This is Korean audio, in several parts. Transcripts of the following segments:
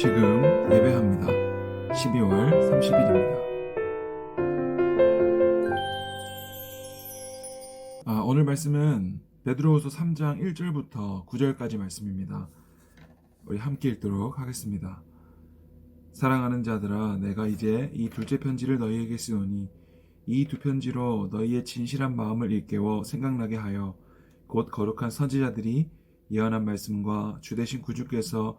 지금 예배합니다. 12월 30일입니다. 아, 오늘 말씀은 베드로후서 3장 1절부터 9절까지 말씀입니다. 우리 함께 읽도록 하겠습니다. 사랑하는 자들아 내가 이제 이 둘째 편지를 너희에게 쓰오니 이 두 편지로 너희의 진실한 마음을 일깨워 생각나게 하여 곧 거룩한 선지자들이 예언한 말씀과 주대신 구주께서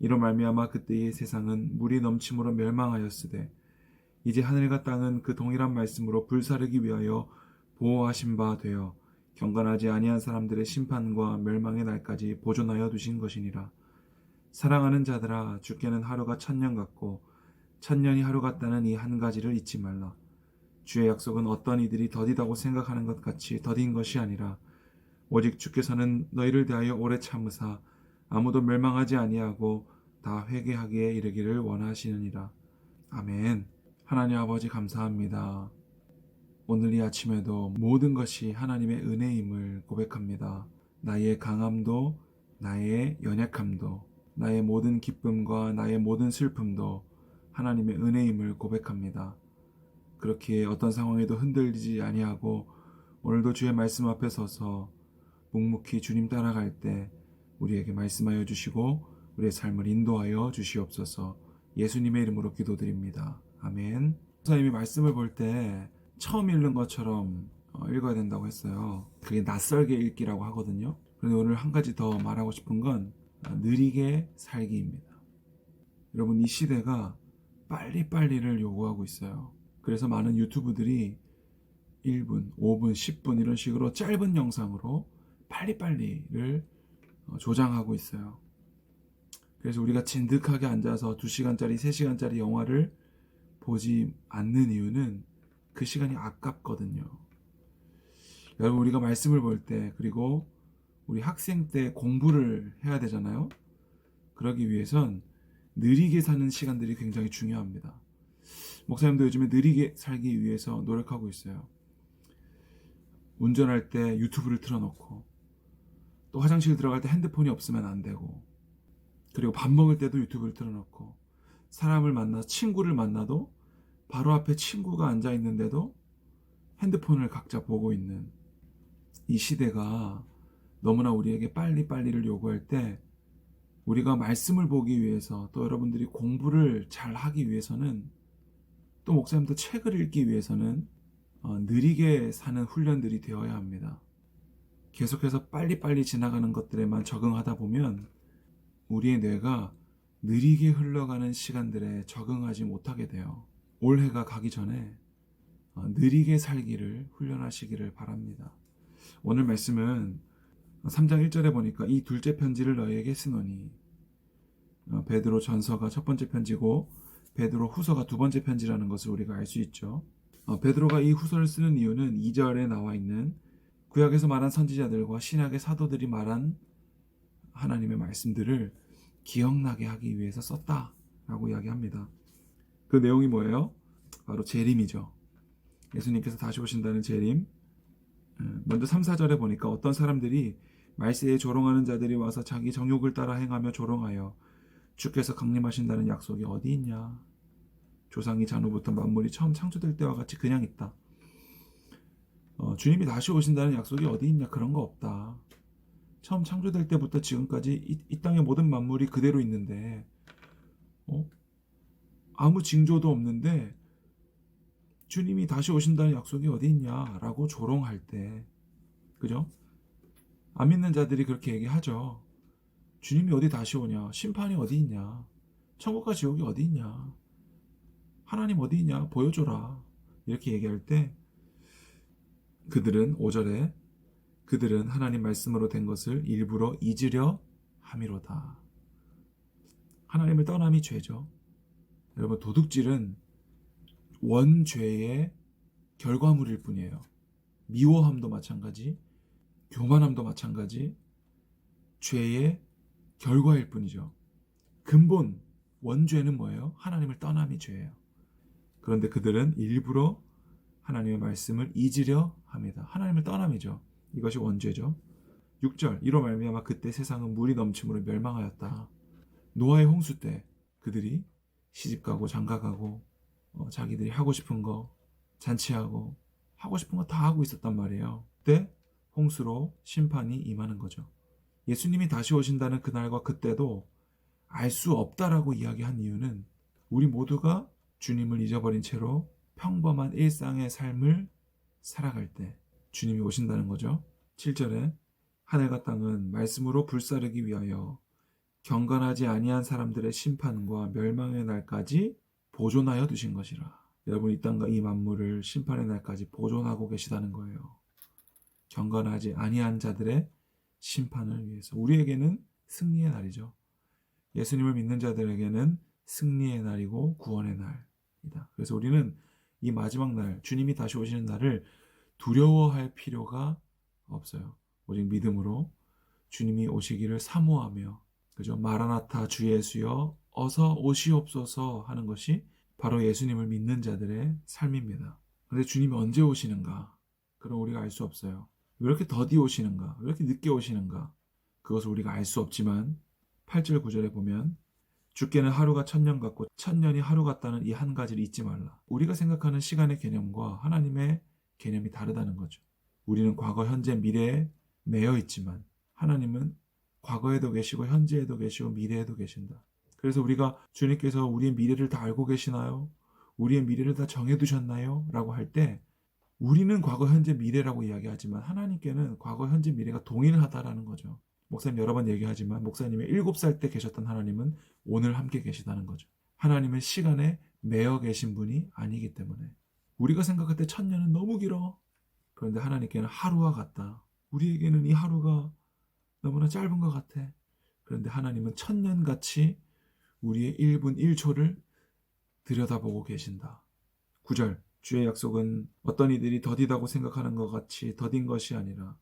이로 말미암아 그때의 세상은 물이 넘침으로 멸망하였으되 이제 하늘과 땅은 그 동일한 말씀으로 불사르기 위하여 보호하신 바 되어 경건하지 아니한 사람들의 심판과 멸망의 날까지 보존하여 두신 것이니라. 사랑하는 자들아 주께는 하루가 천년 같고 천년이 하루 같다는 이 한 가지를 잊지 말라. 주의 약속은 어떤 이들이 더디다고 생각하는 것 같이 더딘 것이 아니라 오직 주께서는 너희를 대하여 오래 참으사 아무도 멸망하지 아니하고 다 회개하기에 이르기를 원하시느니라. 아멘. 하나님 아버지 감사합니다. 오늘 이 아침에도 모든 것이 하나님의 은혜임을 고백합니다. 나의 강함도, 나의 연약함도, 나의 모든 기쁨과 나의 모든 슬픔도 하나님의 은혜임을 고백합니다. 그렇게 어떤 상황에도 흔들리지 아니하고 오늘도 주의 말씀 앞에 서서 묵묵히 주님 따라갈 때 우리에게 말씀하여 주시고 우리의 삶을 인도하여 주시옵소서 예수님의 이름으로 기도드립니다. 아멘. 선생님이 말씀을 볼 때 처음 읽는 것처럼 어, 읽어야 된다고 했어요. 그게 낯설게 읽기라고 하거든요. 그런데 오늘 한 가지 더 말하고 싶은 건 어, 느리게 살기입니다. 여러분 이 시대가 빨리빨리를 요구하고 있어요. 그래서 많은 유튜브들이 1분, 5분, 10분 이런 식으로 짧은 영상으로 빨리빨리를 어, 조장하고 있어요. 그래서 우리가 진득하게 앉아서 2시간짜리, 3시간짜리 영화를 보지 않는 이유는 그 시간이 아깝거든요. 여러분, 우리가 말씀을 볼 때, 그리고 우리 학생 때 공부를 해야 되잖아요. 그러기 위해선 느리게 사는 시간들이 굉장히 중요합니다. 목사님도 요즘에 느리게 살기 위해서 노력하고 있어요. 운전할 때 유튜브를 틀어놓고, 또 화장실 들어갈 때 핸드폰이 없으면 안 되고, 그리고 밥 먹을 때도 유튜브를 틀어놓고, 사람을 만나, 친구를 만나도 바로 앞에 친구가 앉아 있는데도 핸드폰을 각자 보고 있는 이 시대가 너무나 우리에게 빨리빨리를 요구할 때 우리가 말씀을 보기 위해서 또 여러분들이 공부를 잘 하기 위해서는 또 목사님도 책을 읽기 위해서는 어, 느리게 사는 훈련들이 되어야 합니다. 계속해서 빨리빨리 지나가는 것들에만 적응하다 보면 우리의 뇌가 느리게 흘러가는 시간들에 적응하지 못하게 돼요. 올해가 가기 전에 어, 느리게 살기를 훈련하시기를 바랍니다. 오늘 말씀은 3장 1절에 보니까 이 둘째 편지를 너희에게 쓰노니 어, 베드로 전서가 첫 번째 편지고 베드로 후서가 두 번째 편지라는 것을 우리가 알 수 있죠. 어, 베드로가 이 후서를 쓰는 이유는 2절에 나와 있는 구약에서 말한 선지자들과 신약의 사도들이 말한 하나님의 말씀들을 기억나게 하기 위해서 썼다라고 이야기합니다. 그 내용이 뭐예요? 바로 재림이죠. 예수님께서 다시 오신다는 재림. 먼저 3, 4절에 보니까 어떤 사람들이 말세에 조롱하는 자들이 와서 자기 정욕을 따라 행하며 조롱하여 주께서 강림하신다는 약속이 어디 있냐? 조상이 잔후부터 만물이 처음 창조될 때와 같이 그냥 있다. 어, 주님이 다시 오신다는 약속이 어디 있냐? 그런 거 없다. 처음 창조될 때부터 지금까지 이, 이 땅의 모든 만물이 그대로 있는데, 어? 아무 징조도 없는데, 주님이 다시 오신다는 약속이 어디 있냐라고 조롱할 때, 그죠? 안 믿는 자들이 그렇게 얘기하죠. 주님이 어디 다시 오냐? 심판이 어디 있냐? 천국과 지옥이 어디 있냐? 하나님 어디 있냐? 보여줘라. 이렇게 얘기할 때 그들은 5절에 그들은 하나님 말씀으로 된 것을 일부러 잊으려 함이로다. 하나님을 떠남이 죄죠. 여러분 도둑질은 원죄의 결과물일 뿐이에요. 미워함도 마찬가지, 교만함도 마찬가지, 죄의 결과일 뿐이죠. 근본 원죄는 뭐예요? 하나님을 떠남이 죄예요. 그런데 그들은 일부러 하나님의 말씀을 잊으려 합니다. 하나님을 떠남이죠. 이것이 원죄죠. 6절 이로 말미암아 그때 세상은 물이 넘침으로 멸망하였다. 노아의 홍수 때 그들이 시집가고 장가가고 어, 자기들이 하고 싶은 거 잔치하고 하고 싶은 거 다 하고 있었단 말이에요. 그때 홍수로 심판이 임하는 거죠. 예수님이 다시 오신다는 그날과 그때도 알 수 없다라고 이야기한 이유는 우리 모두가 주님을 잊어버린 채로 평범한 일상의 삶을 살아갈 때 주님이 오신다는 거죠. 7절에 하늘과 땅은 말씀으로 불사르기 위하여 경건하지 아니한 사람들의 심판과 멸망의 날까지 보존하여 두신 것이라. 여러분 이 땅과 이 만물을 심판의 날까지 보존하고 계시다는 거예요. 경건하지 아니한 자들의 심판을 위해서 우리에게는 승리의 날이죠. 예수님을 믿는 자들에게는 승리의 날이고 구원의 날이다. 그래서 우리는 이 마지막 날 주님이 다시 오시는 날을 두려워할 필요가 없어요. 오직 믿음으로 주님이 오시기를 사모하며 그죠? 마라나타 주 예수여 어서 오시옵소서 하는 것이 바로 예수님을 믿는 자들의 삶입니다. 그런데 주님이 언제 오시는가? 그럼 우리가 알 수 없어요. 왜 이렇게 더디 오시는가? 왜 이렇게 늦게 오시는가? 그것을 우리가 알 수 없지만 8절 9절에 보면 주께는 하루가 천년 같고 천년이 하루 같다는 이 한 가지를 잊지 말라. 우리가 생각하는 시간의 개념과 하나님의 개념이 다르다는 거죠. 우리는 과거, 현재, 미래에 매여 있지만 하나님은 과거에도 계시고 현재에도 계시고 미래에도 계신다. 그래서 우리가 주님께서 우리의 미래를 다 알고 계시나요? 우리의 미래를 다 정해 두셨나요? 라고 할 때 우리는 과거, 현재, 미래라고 이야기하지만 하나님께는 과거, 현재, 미래가 동일하다라는 거죠. 목사님 여러 번 얘기하지만 목사님의 7살 때 계셨던 하나님은 오늘 함께 계시다는 거죠. 하나님은 시간에 매여 계신 분이 아니기 때문에 우리가 생각할 때 천년은 너무 길어. 그런데 하나님께는 하루와 같다. 우리에게는 이 하루가 너무나 짧은 것 같아. 그런데 하나님은 천년같이 우리의 1분 1초를 들여다보고 계신다. 9절 주의 약속은 어떤 이들이 더디다고 생각하는 것 같이 더딘 것이 아니라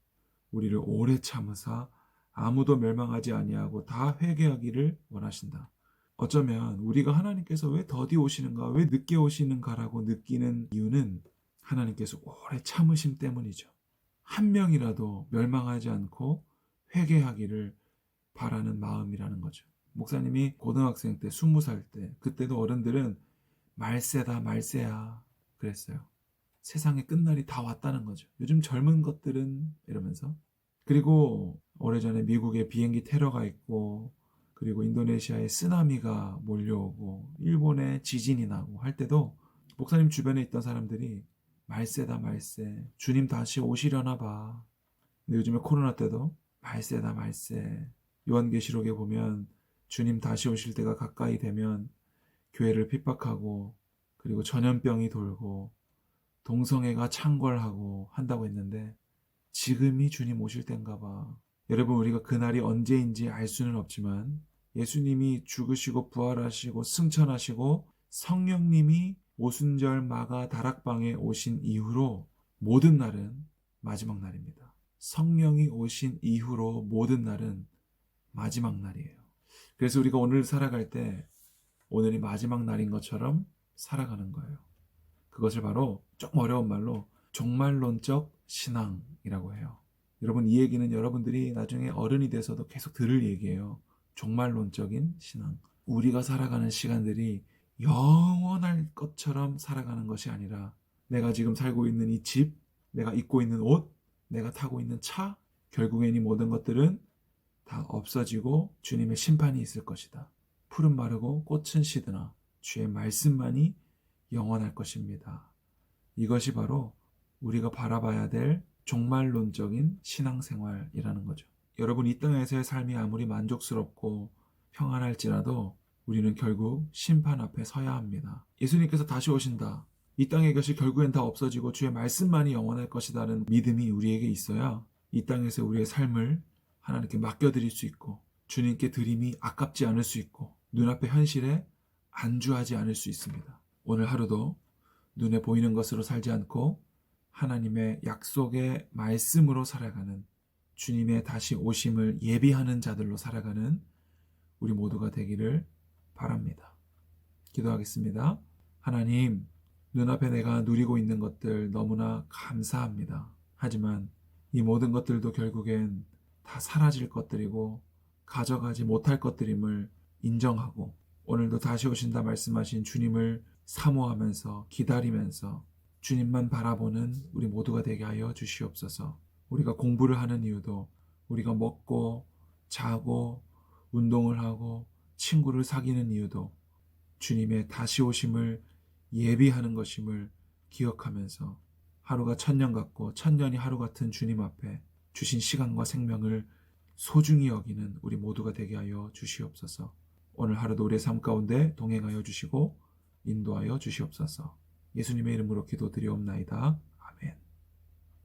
우리를 오래 참으사 아무도 멸망하지 아니하고 다 회개하기를 원하신다. 어쩌면 우리가 하나님께서 왜 더디 오시는가, 왜 늦게 오시는가라고 느끼는 이유는 하나님께서 오래 참으심 때문이죠. 한 명이라도 멸망하지 않고 회개하기를 바라는 마음이라는 거죠. 목사님이 고등학생 때, 스무 살 때, 그때도 어른들은 말세다, 말세야. 그랬어요. 세상의 끝날이 다 왔다는 거죠. 요즘 젊은 것들은 이러면서. 그리고 오래전에 미국에 비행기 테러가 있고, 그리고 인도네시아에 쓰나미가 몰려오고, 일본에 지진이 나고 할 때도 목사님 주변에 있던 사람들이 말세다, 말세. 주님 다시 오시려나 봐. 근데 요즘에 코로나 때도 말세다, 말세. 요한계시록에 보면 주님 다시 오실 때가 가까이 되면 교회를 핍박하고 그리고 전염병이 돌고 동성애가 창궐하고 한다고 했는데 지금이 주님 오실 때인가 봐. 여러분 우리가 그날이 언제인지 알 수는 없지만 예수님이 죽으시고 부활하시고 승천하시고 성령님이 오순절 마가 다락방에 오신 이후로 모든 날은 마지막 날입니다. 성령이 오신 이후로 모든 날은 마지막 날이에요. 그래서 우리가 오늘 살아갈 때 오늘이 마지막 날인 것처럼 살아가는 거예요. 그것을 바로 조금 어려운 말로 종말론적 신앙이라고 해요. 여러분 이 얘기는 여러분들이 나중에 어른이 돼서도 계속 들을 얘기예요. 종말론적인 신앙. 우리가 살아가는 시간들이 영원할 것처럼 살아가는 것이 아니라 내가 지금 살고 있는 이 집, 내가 입고 있는 옷, 내가 타고 있는 차, 결국엔 이 모든 것들은 다 없어지고 주님의 심판이 있을 것이다. 푸른 마르고 꽃은 시드나 주의 말씀만이 영원할 것입니다. 이것이 바로 우리가 바라봐야 될 종말론적인 신앙생활이라는 거죠. 여러분 이 땅에서의 삶이 아무리 만족스럽고 평안할지라도 우리는 결국 심판 앞에 서야 합니다. 예수님께서 다시 오신다. 이 땅의 것이 결국엔 다 없어지고 주의 말씀만이 영원할 것이라는 믿음이 우리에게 있어야 이 땅에서 우리의 삶을 하나님께 맡겨드릴 수 있고 주님께 드림이 아깝지 않을 수 있고 눈앞의 현실에 안주하지 않을 수 있습니다. 오늘 하루도 눈에 보이는 것으로 살지 않고 하나님의 약속의 말씀으로 살아가는 주님의 다시 오심을 예비하는 자들로 살아가는 우리 모두가 되기를 바랍니다. 기도하겠습니다. 하나님, 눈앞에 내가 누리고 있는 것들 너무나 감사합니다. 하지만 이 모든 것들도 결국엔 다 사라질 것들이고 가져가지 못할 것들임을 인정하고 오늘도 다시 오신다 말씀하신 주님을 사모하면서 기다리면서 주님만 바라보는 우리 모두가 되게 하여 주시옵소서. 우리가 공부를 하는 이유도 우리가 먹고 자고 운동을 하고 친구를 사귀는 이유도 주님의 다시 오심을 예비하는 것임을 기억하면서 하루가 천년 같고 천년이 하루 같은 주님 앞에 주신 시간과 생명을 소중히 여기는 우리 모두가 되게 하여 주시옵소서. 오늘 하루도 우리의 삶 가운데 동행하여 주시고 인도하여 주시옵소서. 예수님의 이름으로 기도드리옵나이다.